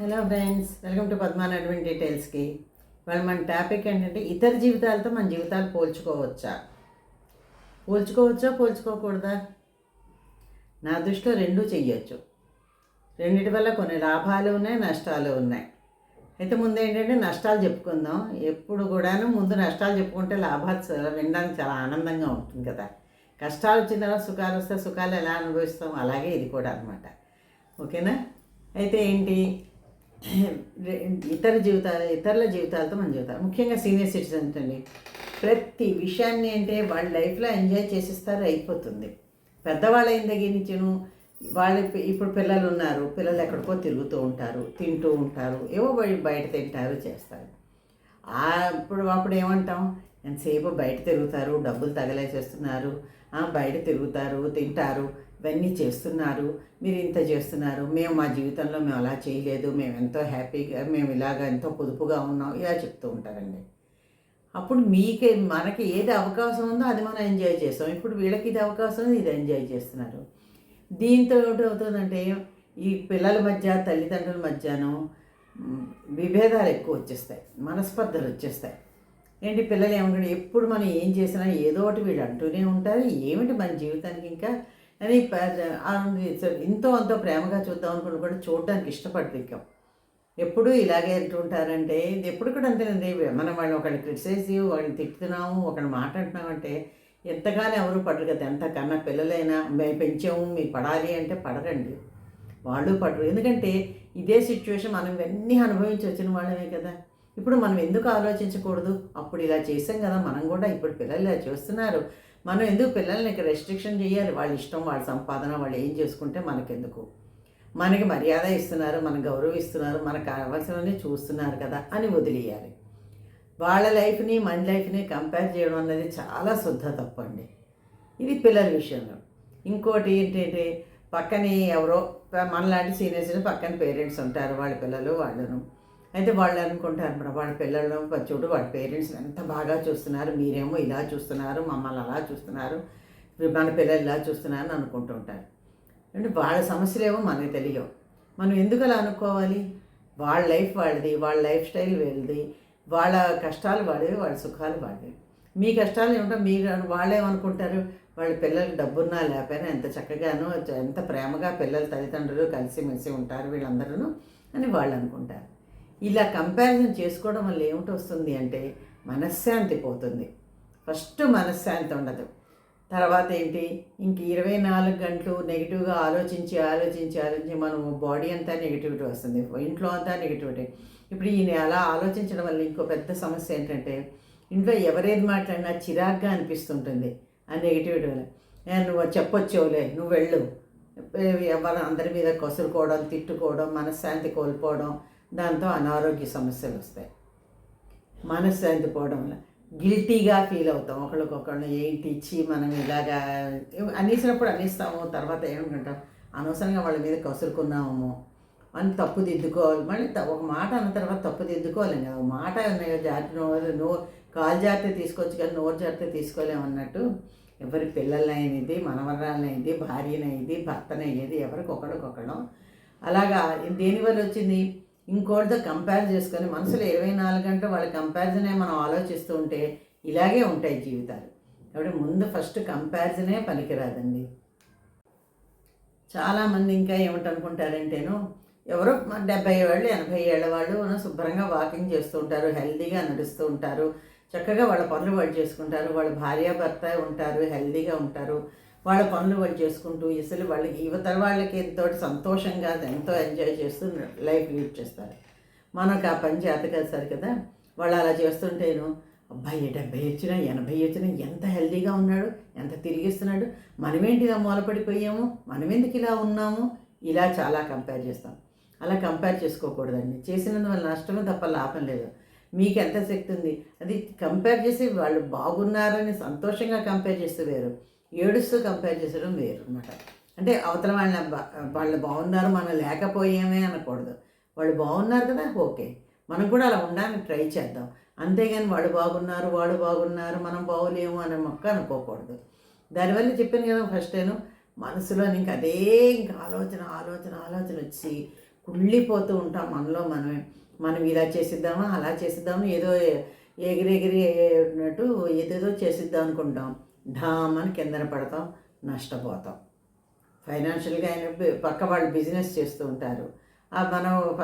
Hello friends welcome to పద్మాన్ advent డీటెయిల్స్కి. ఇవాళ మన టాపిక్ ఏంటంటే ఇతర జీవితాలతో మన జీవితాలు పోల్చుకోవచ్చా? పోల్చుకోవచ్చా పోల్చుకోకూడదా? నా దృష్టిలో రెండూ చెయ్యొచ్చు. రెండింటి వల్ల కొన్ని లాభాలు ఉన్నాయి నష్టాలు ఉన్నాయి. అయితే ముందు ఏంటంటే నష్టాలు చెప్పుకుందాం. ఎప్పుడు కూడాను ముందు నష్టాలు చెప్పుకుంటే లాభాలు వినడానికి చాలా ఆనందంగా ఉంటుంది కదా. కష్టాలు వచ్చిన తర్వాత సుఖాలు వస్తే సుఖాలు ఎలా అనుభవిస్తాం? అలాగే ఇది కూడా అనమాట ఓకేనా? అయితే ఏంటి? ఇతర జీవితాలు ఇతరుల జీవితాలతో మన జీవితాలు. ముఖ్యంగా సీనియర్ సిటిజన్స్ అండి. ప్రతి విషయాన్ని అంటే వాళ్ళ లైఫ్లో ఎంజాయ్ చేసేస్తారు అయిపోతుంది. పెద్దవాళ్ళు అయిన దగ్గర నుంచిను వాళ్ళ ఇప్పుడు పిల్లలు ఉన్నారు పిల్లలు ఎక్కడికో తిరుగుతూ ఉంటారు తింటూ ఉంటారు ఏవో బయ- బయట తింటారు చేస్తారు. అప్పుడు అప్పుడు ఏమంటాం? ఎంతసేపు బయట తిరుగుతారు డబ్బులు తగలేసేస్తున్నారు బయట తిరుగుతారు తింటారు ఇవన్నీ చేస్తున్నారు మీరు ఇంత చేస్తున్నారు మేము మా జీవితంలో మేము అలా చేయలేదు మేము ఎంతో హ్యాపీగా మేము ఇలాగ ఎంతో పొదుపుగా ఉన్నాం ఇలా చెప్తూ ఉంటారండి. అప్పుడు మీకే మనకి ఏది అవకాశం ఉందో అది మనం ఎంజాయ్ చేస్తాం. ఇప్పుడు వీళ్ళకి ఇది అవకాశం ఉంది ఇది ఎంజాయ్ చేస్తున్నారు. దీంతో ఏమిటవుతుందంటే ఈ పిల్లల మధ్య తల్లిదండ్రుల మధ్యను విభేదాలు ఎక్కువ వచ్చేస్తాయి మనస్పర్ధలు వచ్చేస్తాయి. ఏంటి పిల్లలు ఏమంటారు ఎప్పుడు మనం ఏం చేసినా ఏదో ఒకటి వీళ్ళు అంటూనే ఉంటారు. ఏమిటి మన జీవితానికి ఇంకా అని ప- ఆ ఎంతో అంతో ప్రేమగా చూద్దాం అనుకుని కూడా చూడడానికి ఇష్టపడదు ఇంకా. ఎప్పుడు ఇలాగే అంటుంటారంటే ఇది ఎప్పుడు కూడా అంతేనండి. మనం వాళ్ళని ఒకళ్ళు క్రిటిసైజ్ వాళ్ళని తిట్టుతున్నాము ఒకరిని మాట్లాడుతున్నామంటే ఎంతగానో ఎవరు పడరు కదా. ఎంతకన్నా పిల్లలైనా మేము పెంచాము మీకు పడాలి అంటే పడరండి. వాళ్ళు పడరు. ఎందుకంటే ఇదే సిచ్యువేషన్ మనం ఇవన్నీ అనుభవించి వచ్చిన వాళ్ళమే కదా. ఇప్పుడు మనం ఎందుకు ఆలోచించకూడదు? అప్పుడు ఇలా చేసాం కదా. మనం కూడా ఇప్పుడు పిల్లలు ఇలా చేస్తున్నారు. మనం ఎందుకు పిల్లల్ని రెస్ట్రిక్షన్ చేయాలి? వాళ్ళ ఇష్టం వాళ్ళ సంపాదన వాళ్ళు ఏం చేసుకుంటే మనకెందుకు? మనకి మర్యాద ఇస్తున్నారు మనకు గౌరవిస్తున్నారు మనకు కావాల్సినవన్నీ చూస్తున్నారు కదా అని వదిలేయాలి. వాళ్ళ లైఫ్ని మన లైఫ్ని కంపేర్ చేయడం అన్నది చాలా శుద్ధ తప్పండి. ఇది పిల్లల విషయంలో. ఇంకోటి ఏంటంటే పక్కనే ఎవరో మనలాంటి సీనియర్స్ పక్కన పేరెంట్స్ ఉంటారు వాళ్ళ పిల్లలు వాళ్ళను. అయితే వాళ్ళు అనుకుంటారు అనమాట వాళ్ళ పిల్లలు చూడు వాళ్ళ పేరెంట్స్ ఎంత బాగా చూస్తున్నారు మీరేమో ఇలా చూస్తున్నారు మమ్మల్ని అలా చూస్తున్నారు మన పిల్లలు ఇలా చూస్తున్నారు అని అనుకుంటుంటారు అంటే వాళ్ళ సమస్యలేమో మనకు తెలియవు. మనం ఎందుకు అలా అనుకోవాలి? వాళ్ళ లైఫ్ వాళ్ళది వాళ్ళ లైఫ్ స్టైల్ వీళ్ళది వాళ్ళ కష్టాలు వాళ్ళవి వాళ్ళ సుఖాలు వాళ్ళవి. మీ కష్టాలు ఏమిటో మీరు వాళ్ళేమనుకుంటారు వాళ్ళ పిల్లలకి డబ్బున్నా లేకపోయినా ఎంత చక్కగానో ఎంత ప్రేమగా పిల్లల తల్లిదండ్రులు కలిసిమెలిసి ఉంటారు వీళ్ళందరూ అని వాళ్ళు అనుకుంటారు. ఇలా కంపారిజన్ చేసుకోవడం వల్ల ఏమిటి వస్తుంది అంటే మనశ్శాంతి పోతుంది. ఫస్ట్ మనశ్శాంతి ఉండదు. తర్వాత ఏంటి? ఇంక ఇరవై నాలుగు గంటలు నెగిటివ్గా ఆలోచించి ఆలోచించి ఆలోచించి మనం బాడీ అంతా నెగిటివిటీ వస్తుంది. ఇంట్లో అంతా నెగిటివిటీ ఇప్పుడు ఈయన అలా ఆలోచించడం వల్ల ఇంకో పెద్ద సమస్య ఏంటంటే ఇంట్లో ఎవరేది మాట్లాడినా చిరాగ్గా అనిపిస్తుంటుంది ఆ నెగిటివిటీ వల్ల. నువ్వు చెప్పొచ్చావులే నువ్వు వెళ్ళు. ఎవరు అందరి మీద కొసురుకోవడం తిట్టుకోవడం మనశ్శాంతి కోల్పోవడం దాంతో అనారోగ్య సమస్యలు వస్తాయి. మనశ్శాంతి పోవడం వల్ల గిల్టీగా ఫీల్ అవుతాం. ఒకళ్ళకొకళ్ళు ఏంటి ఇచ్చి మనం ఇలాగా అనేసినప్పుడు అనేస్తాము తర్వాత ఏమనుకుంటాం అనవసరంగా వాళ్ళ మీద కసురుకున్నాము అని తప్పు దిద్దుకోవాలి. మళ్ళీ త- ఒక మాట అన్న తర్వాత తప్పు దిద్దుకోవాలి కదా. ఒక మాట ఉన్నాయో జాతి నోరు నో కాలు జాగ్రత్త తీసుకోవచ్చు కానీ నోరు జాగ్రత్త తీసుకోలేమన్నట్టు ఎవరి పిల్లలైనది మనవరాలైంది భార్యనైంది భర్తనయ్యేది ఎవరికి ఒకళ్ళకొకళ్ళం అలాగా దేనివల్ల వచ్చింది? ఇంకోటితో కంపేర్ చేసుకొని మనసులో ఇరవై నాలుగు గంటలు వాళ్ళ కంపారిజనే మనం ఆలోచిస్తూ ఉంటే ఇలాగే ఉంటాయి జీవితాలు. కాబట్టి ముందు ఫస్ట్ కంపారిజనే పనికిరాదండి. చాలామంది ఇంకా ఏమిటనుకుంటారంటేను ఎవరో డెబ్బై ఏళ్ళు ఎనభై ఏళ్ళ వాళ్ళు శుభ్రంగా వాకింగ్ చేస్తూ ఉంటారు హెల్దీగా నడుస్తూ ఉంటారు చక్కగా వాళ్ళ పనులు వాళ్ళు చేసుకుంటారు వాళ్ళ భార్యాభర్త ఉంటారు హెల్దీగా ఉంటారు. వాళ్ళ పనులు వాళ్ళు చేసుకుంటూ అసలు వాళ్ళకి యువతల వాళ్ళకి ఎంతో సంతోషంగా ఎంతో ఎంజాయ్ చేస్తూ లైఫ్ లీడ్ చేస్తారు. మనకు ఆ పని చేత కాదు కదా. వాళ్ళు అలా చేస్తుంటేను అబ్బాయి డెబ్బై వచ్చినా ఎనభై వచ్చినా ఎంత హెల్తీగా ఉన్నాడు ఎంత తిరిగిస్తున్నాడు మనమేంటి ఇలా మూలపడిపోయాము మనమెందుకు ఇలా ఉన్నాము? ఇలా చాలా కంపేర్ చేస్తాం. అలా కంపేర్ చేసుకోకూడదండి. చేసినందువల్ల నష్టమే తప్ప లాభం లేదు. మీకు ఎంత శక్తి ఉంది? అది కంపేర్ చేసి వాళ్ళు బాగున్నారని సంతోషంగా కంపేర్ చేస్తే వేరు. ఏడుస్తూ కంపేర్ చేసడం వేరు అనమాట అంటే అవతల వాళ్ళ వాళ్ళు బాగున్నారు మనం లేకపోయామే అనకూడదు. వాళ్ళు బాగున్నారు కదా ఓకే. మనం కూడా అలా ఉండడానికి ట్రై చేద్దాం. అంతేగాని వాడు బాగున్నారు వాడు బాగున్నారు మనం బాగోలేము అనే మొక్క అనుకోకూడదు. దానివల్ల చెప్పాను కదా ఫస్ట్ నేను మనసులో ఇంకా అదే ఇంకా ఆలోచన ఆలోచన ఆలోచన వచ్చి కుళ్ళిపోతూ ఉంటాం మనలో మనమే. మనం ఇలా చేసిద్దామా అలా చేసిద్దామా ఏదో ఎగిరెగిరి ఏదేదో చేసిద్దాం అనుకుంటాం. ఢామని అని కిందన పడతాం నష్టపోతాం. ఫైనాన్షియల్గా అయిన పక్క వాళ్ళు బిజినెస్ చేస్తూ ఉంటారు. ఆ మనం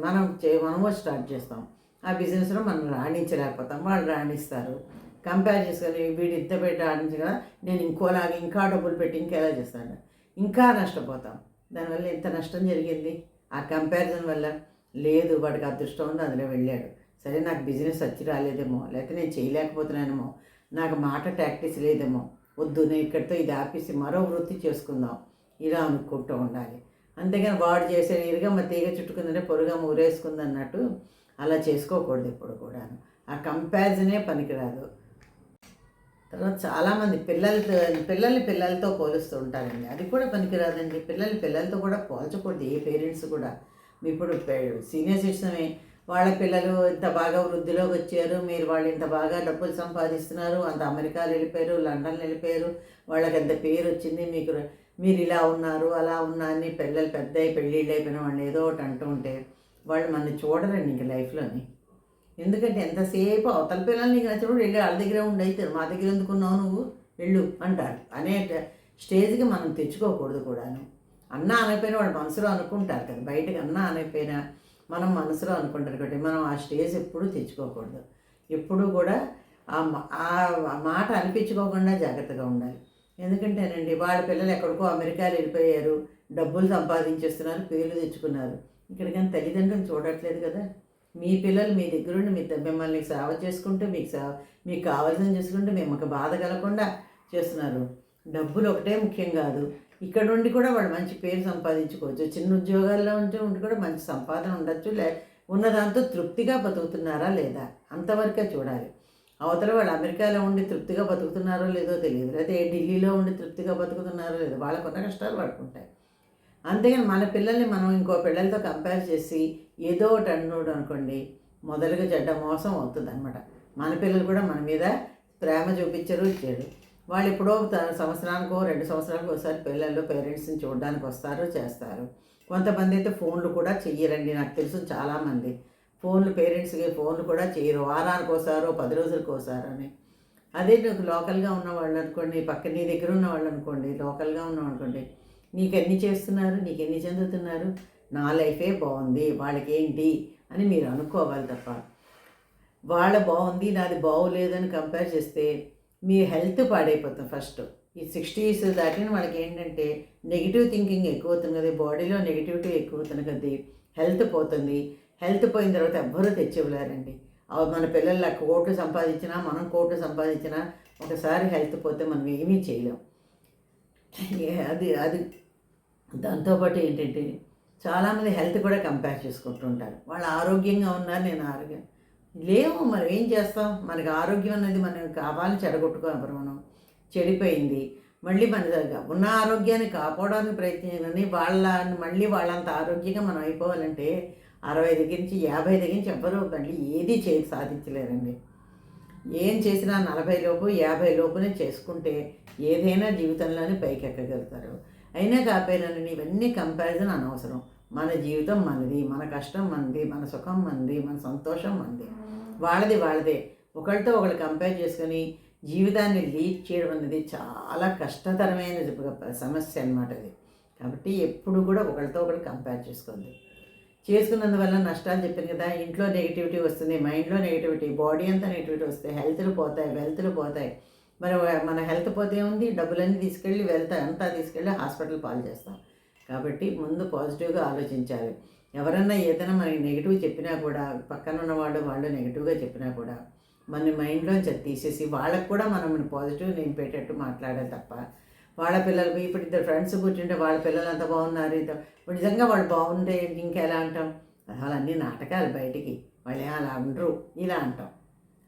మనం చే మనము స్టార్ట్ చేస్తాం. ఆ బిజినెస్లో మనం రాణించలేకపోతాం. వాళ్ళు రాణిస్తారు. కంపేర్ చేసుకొని వీడు ఇంత పెట్టి రాణించి కదా నేను ఇంకోలాగా ఇంకా డబ్బులు పెట్టి ఇంకెలా చేస్తాను? ఇంకా నష్టపోతాం. దానివల్ల ఎంత నష్టం జరిగింది? ఆ కంపారిజన్ వల్ల లేదు. వాడికి అదృష్టం ఉంది అందులో వెళ్ళాడు. సరే నాకు బిజినెస్ వచ్చి రాలేదేమో లేకపోతే నేను చేయలేకపోతున్నానేమో నాకు మాట ప్రాక్టీస్ లేదేమో. వద్దు నేను ఇక్కడితో ఇది ఆపేసి మరో వృత్తి చేసుకుందాం. ఇలా అనుకుంటూ ఉండాలి. అంతేగాని వాడు చేసే ఇరుగమ్మ తీగ చుట్టుకుందంటే పొరుగా ఊరేసుకుంది అన్నట్టు అలా చేసుకోకూడదు ఎప్పుడు కూడాను. ఆ కంపారిజనే పనికిరాదు. తర్వాత చాలామంది పిల్లలతో పిల్లల్ని పిల్లలతో పోలుస్తూ ఉంటారండి. అది కూడా పనికిరాదండి. పిల్లల్ని పిల్లలతో కూడా పోల్చకూడదు. ఏ పేరెంట్స్ కూడా. మీ ఇప్పుడు సీనియర్ సిటిజన్ వాళ్ళ పిల్లలు ఇంత బాగా వృద్ధిలోకి వచ్చారు మీరు వాళ్ళు ఇంత బాగా డబ్బులు సంపాదిస్తున్నారు అంత అమెరికాలో వెళ్ళిపోయారు లండన్ వెళ్ళిపోయారు వాళ్ళకి ఎంత పేరు వచ్చింది మీకు మీరు ఇలా ఉన్నారు అలా ఉన్నా అని పిల్లలు పెద్ద పెళ్ళిళ్ళు అయిపోయిన వాళ్ళు ఏదో ఒకటి అంటూ ఉంటే వాళ్ళు మనల్ని చూడరండి ఇంక లైఫ్లోని. ఎందుకంటే ఎంతసేపు అవతల పిల్లల్ని నీకు నచ్చినప్పుడు వెళ్ళి వాళ్ళ దగ్గర ఉండి అయితే మా దగ్గర ఎందుకున్నావు నువ్వు? వెళ్ళు అంటారు. అనే స్టేజ్కి మనం తెచ్చుకోకూడదు కూడాను. అన్న అనైపోయినా వాడు మనసులో అనుకుంటారు కదా బయటకు అన్న అనైపోయినా మనం మనసులో అనుకుంటారు కాబట్టి మనం ఆ స్టేజ్ ఎప్పుడూ తెచ్చుకోకూడదు. ఎప్పుడూ కూడా ఆ మాట అనిపించుకోకుండా జాగ్రత్తగా ఉండాలి. ఎందుకంటేనండి వాళ్ళ పిల్లలు ఎక్కడికో అమెరికాలో వెళ్ళిపోయారు డబ్బులు సంపాదించేస్తున్నారు పేర్లు తెచ్చుకున్నారు. ఇక్కడికైనా తల్లిదండ్రులు చూడట్లేదు కదా. మీ పిల్లలు మీ దగ్గరుండి మీ మిమ్మల్ని సేవ చేసుకుంటూ మీకు సేవ మీకు కావాల్సిన చేసుకుంటూ మిమ్మల్ని బాధ కలగకుండా చేస్తున్నారు. డబ్బులు ఒకటే ముఖ్యం కాదు. ఇక్కడ ఉండి కూడా వాళ్ళు మంచి పేరు సంపాదించుకోవచ్చు. చిన్న ఉద్యోగాల్లో ఉంటే ఉండి కూడా మంచి సంపాదన ఉండొచ్చు. లే ఉన్న దాంతో తృప్తిగా బతుకుతున్నారా లేదా? అంతవరకే చూడాలి. అవతల వాళ్ళు అమెరికాలో ఉండి తృప్తిగా బతుకుతున్నారో లేదో తెలియదు. లేదా ఢిల్లీలో ఉండి తృప్తిగా బతుకుతున్నారో లేదో వాళ్ళకున్న కష్టాలు పడుకుంటాయి అంతేగాని మన పిల్లల్ని మనం ఇంకో పిల్లలతో కంపేర్ చేసి ఏదో ఒకటి అన్నోడు అనుకోండి మొదలుగా చెడ్డ మోసం అవుతుంది అనమాట మన పిల్లలు కూడా మన మీద ప్రేమ చూపించరు ఇచ్చారు. వాళ్ళు ఎప్పుడో త- సంవత్సరానికో రెండు సంవత్సరాలకు ఒకసారి పిల్లలు పేరెంట్స్ని చూడడానికి వస్తారు చేస్తారు. కొంతమంది అయితే ఫోన్లు కూడా చెయ్యరండి. నాకు తెలుసు చాలామంది. ఫోన్లు పేరెంట్స్కి ఫోన్లు కూడా చేయరు వారానికి ఒకసారో పది రోజులకు ఒకసారి అని అదే నీకు లోకల్గా ఉన్న వాళ్ళు అనుకోండి పక్క నీ దగ్గర ఉన్న వాళ్ళు అనుకోండి లోకల్గా ఉన్న అనుకోండి నీకు ఎన్ని చేస్తున్నారు? నీకు ఎన్ని చెందుతున్నారు? నా లైఫే బాగుంది. వాళ్ళకి ఏంటి అని మీరు అనుకోవాలి తప్ప వాళ్ళ బాగుంది నాది బాగోలేదని కంపేర్ చేస్తే మీ హెల్త్ పాడైపోతుంది ఫస్ట్. ఈ సిక్స్టీస్ దాటిన వాళ్ళకి ఏంటంటే నెగిటివ్ థింకింగ్ ఎక్కువ అవుతుంది కదా బాడీలో నెగిటివిటీ ఎక్కువ అవుతుంది కదా హెల్త్ పోతుంది. హెల్త్ పోయిన తర్వాత ఎవ్వరూ తెచ్చివ్వలేరండి. అవి మన పిల్లలు కోట్లు సంపాదించినా మనం కోట్లు సంపాదించినా ఒకసారి హెల్త్ పోతే మనం ఏమీ చేయలేం. అది అది. దాంతోపాటు ఏంటంటే చాలామంది హెల్త్ కూడా కంపేర్ చేసుకుంటుంటారు. వాళ్ళు ఆరోగ్యంగా ఉన్నారు నేను ఆరోగ్యం లేవు మనం ఏం చేస్తాం? మనకి ఆరోగ్యం అనేది మనం కావాలని చెడగొట్టుకోవాలి మనం. చెడిపోయింది. మళ్ళీ మన ఉన్న ఆరోగ్యాన్ని కాపాడడానికి ప్రయత్నించాలని వాళ్ళ మళ్ళీ వాళ్ళంత ఆరోగ్యంగా మనం అయిపోవాలంటే అరవై దగ్గర నుంచి యాభై దగ్గర నుంచి ఎవ్వరూ మళ్ళీ ఏది చే సాధించలేరండి. ఏం చేసినా నలభై లోపు యాభై లోపునే చేసుకుంటే ఏదైనా జీవితంలోనే పైకి ఎక్కగలుగుతారు. అయినా కాపేనండి ఇవన్నీ కంపారిజన్ అనవసరం. మన జీవితం మనది మన కష్టం మనది మన సుఖం మనది మన సంతోషం మనది. వాళ్ళది వాళ్ళదే. ఒకరితో ఒకరు కంపేర్ చేసుకొని జీవితాన్ని లీడ్ చేయడం అనేది చాలా కష్టతరమైన సమస్య అనమాట అది. కాబట్టి ఎప్పుడు కూడా ఒకరితో ఒకరు కంపేర్ చేసుకోండి చేసుకున్నందువల్ల నష్టాలు చెప్పాను కదా ఇంట్లో నెగిటివిటీ వస్తుంది మైండ్లో నెగిటివిటీ బాడీ అంతా నెగిటివిటీ వస్తాయి హెల్త్లు పోతాయి వెల్త్లు పోతాయి. మరి మన హెల్త్ పోతే ఉంది డబ్బులన్నీ తీసుకెళ్ళి వెళ్తా అంతా తీసుకెళ్ళి హాస్పిటల్ పాలు చేస్తాం. కాబట్టి ముందు పాజిటివ్గా ఆలోచించాలి. ఎవరన్నా ఏదైనా మనకి నెగిటివ్ చెప్పినా కూడా పక్కన ఉన్న వాళ్ళు వాళ్ళు నెగిటివ్గా చెప్పినా కూడా మన మైండ్లోంచి తీసేసి వాళ్ళకు కూడా మనం పాజిటివ్ నేను పెట్టేట్టు మాట్లాడాలి తప్ప వాళ్ళ పిల్లలు ఇప్పుడు ఇద్దరు ఫ్రెండ్స్ కూర్చుంటే వాళ్ళ పిల్లలు అంత బాగున్నారు ఇంత నిజంగా వాళ్ళు బాగుంటే ఎలా అంటాం? అసలు అన్ని నాటకాలు బయటికి. వాళ్ళు అలా ఉండరు. ఇలా అంటాం.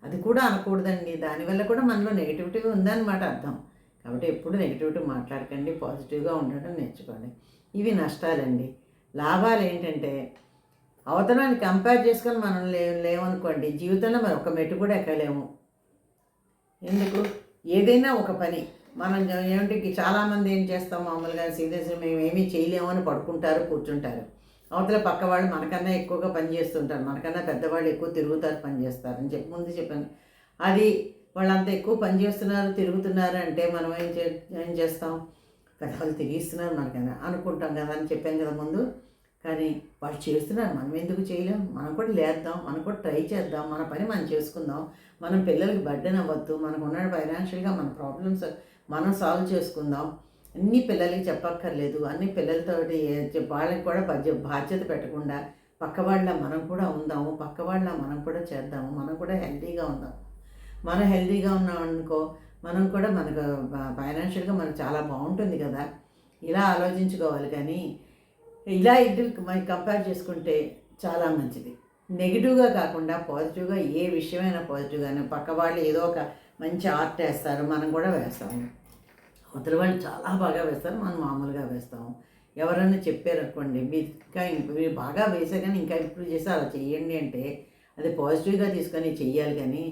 అది కూడా అనకూడదండి. దానివల్ల కూడా మనలో నెగిటివిటీ ఉందన్నమాట అర్థం. కాబట్టి ఎప్పుడు నెగిటివిటీ మాట్లాడకండి. పాజిటివ్గా ఉండడం నేర్చుకోండి. ఇవి నష్టాలండి. లాభాలు ఏంటంటే అవతలాన్ని కంపేర్ చేసుకొని మనం లే లేవనుకోండి జీవితంలో మరి ఒక మెట్టు కూడా ఎక్కలేము. ఎందుకు? ఏదైనా ఒక పని. మనం ఏమిటి చాలామంది ఏం చేస్తాం మామూలుగా సీరియస్ మేము ఏమీ చేయలేము అని పడుకుంటారు కూర్చుంటారు. అవతల పక్క వాళ్ళు మనకన్నా ఎక్కువగా పని చేస్తుంటారు మనకన్నా పెద్దవాళ్ళు ఎక్కువ తిరుగుతారు పని చేస్తారు అని చెప్పి ముందు చెప్పాను. అది వాళ్ళంతా ఎక్కువ పని చేస్తున్నారు తిరుగుతున్నారు అంటే మనం ఏం చే ఏం చేస్తాం? కథలు తిరిగిస్తున్నారు మనకి అనుకుంటాం కదా అని చెప్పాను కదా ముందు. కానీ వాళ్ళు చేస్తున్నారు మనం ఎందుకు చేయలేం? మనం కూడా లేద్దాం మనం కూడా ట్రై చేద్దాం మన పని మనం చేసుకుందాం. మనం పిల్లలకి బర్డెన్ అవ్వద్దు మనకు ఉన్న ఫైనాన్షియల్గా మన ప్రాబ్లమ్స్ మనం సాల్వ్ చేసుకుందాం. అన్ని పిల్లలకి చెప్పక్కర్లేదు అన్ని పిల్లలతోటి వాళ్ళకి కూడా బాధ్య బాధ్యత పెట్టకుండా పక్క వాళ్ళ మనం కూడా ఉందాము పక్క వాళ్ళ మనం కూడా చేద్దాము మనం కూడా హెల్తీగా ఉందాం మనం హెల్తీగా ఉన్నాం అనుకో మనం కూడా మనకు ఫైనాన్షియల్గా మనకు చాలా బాగుంటుంది కదా. ఇలా ఆలోచించుకోవాలి కానీ ఇలా ఇటు మనకి కంపేర్ చేసుకుంటే చాలా మంచిది. నెగిటివ్గా కాకుండా పాజిటివ్గా ఏ విషయమైనా పాజిటివ్గానే పక్క వాళ్ళు ఏదో ఒక మంచి ఆర్ట్ వేస్తారు మనం కూడా వేస్తాము. అవతల వాళ్ళు చాలా బాగా వేస్తారు మనం మామూలుగా వేస్తాము. ఎవరైనా చెప్పారనుకోండి మీరు ఇంకా మీరు బాగా వేసే కానీ ఇంకా ఇంప్రూవ్ చేసి అలా చేయండి అంటే అది పాజిటివ్గా తీసుకొని చెయ్యాలి కానీ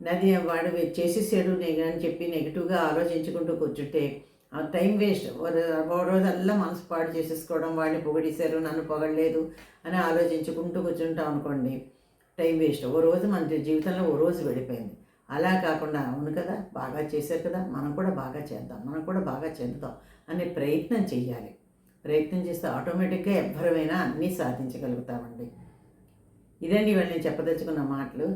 నది వాడు చేసేసాడు నేను అని చెప్పి నెగిటివ్గా ఆలోచించుకుంటూ కూర్చుంటే ఆ టైం వేస్ట్. రోజల్లా మనసు పాడు చేసేసుకోవడం వాడిని పొగిడేశారు నన్ను పొగడలేదు అని ఆలోచించుకుంటూ కూర్చుంటాం అనుకోండి టైం వేస్ట్. ఓ రోజు మన జీవితంలో ఓ రోజు వెళ్ళిపోయింది. అలా కాకుండా అవును కదా బాగా చేశారు కదా మనం కూడా బాగా చేద్దాం మనం కూడా బాగా చెందుతాం అనే ప్రయత్నం చేయాలి ప్రయత్నం చేస్తే ఆటోమేటిక్గా ఎవ్వరమైనా అన్నీ సాధించగలుగుతామండి. ఇదండి ఇవాళ నేను చెప్పదలుచుకున్న మాటలు.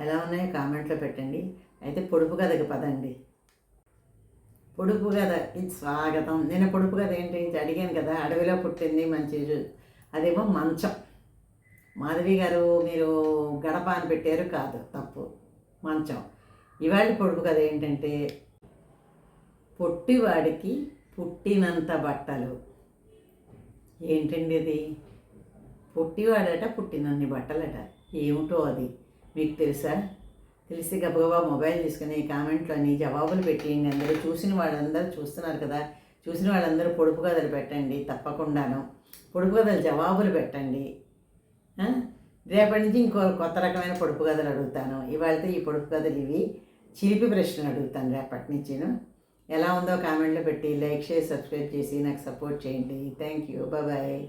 ఎలా ఉన్నాయో కామెంట్లో పెట్టండి. అయితే పొడుపు కథకి పదండి. పొడుపు కథకి స్వాగతం. నేను పొడుపు కథ ఏంటి? అడిగాను కదా అడవిలో పుట్టింది మంచి అదేమో మంచం. మాధవి గారు మీరు గడప అని పెట్టారు కాదు తప్పు. మంచం. ఇవాళ పొడుపు కథ ఏంటంటే పొట్టివాడికి పుట్టినంత బట్టలు. ఏంటండి అది పుట్టివాడట పుట్టినన్ని బట్టలట. ఏమిటో అది? మీకు తెలుసా? తెలిసి గబగబా మొబైల్ తీసుకుని కామెంట్లోని జవాబులు పెట్టేయండి అందరూ చూసిన వాళ్ళందరూ చూస్తున్నారు కదా? చూసిన వాళ్ళందరూ పొడుపు కథలు పెట్టండి తప్పకుండాను. పొడుపు కథలు జవాబులు పెట్టండి. రేపటి నుంచి ఇంకో కొత్త రకమైన పొడుపు కథలు అడుగుతాను. ఇవాళతో ఈ పొడుపు కథలు ఇవి. చిలిపి ప్రశ్నలు అడుగుతాను రేపటి నుంచి ఎలా ఉందో కామెంట్లో పెట్టి లైక్ చేసి సబ్స్క్రైబ్ చేసి నాకు సపోర్ట్ చేయండి. Thank you. బాయ్.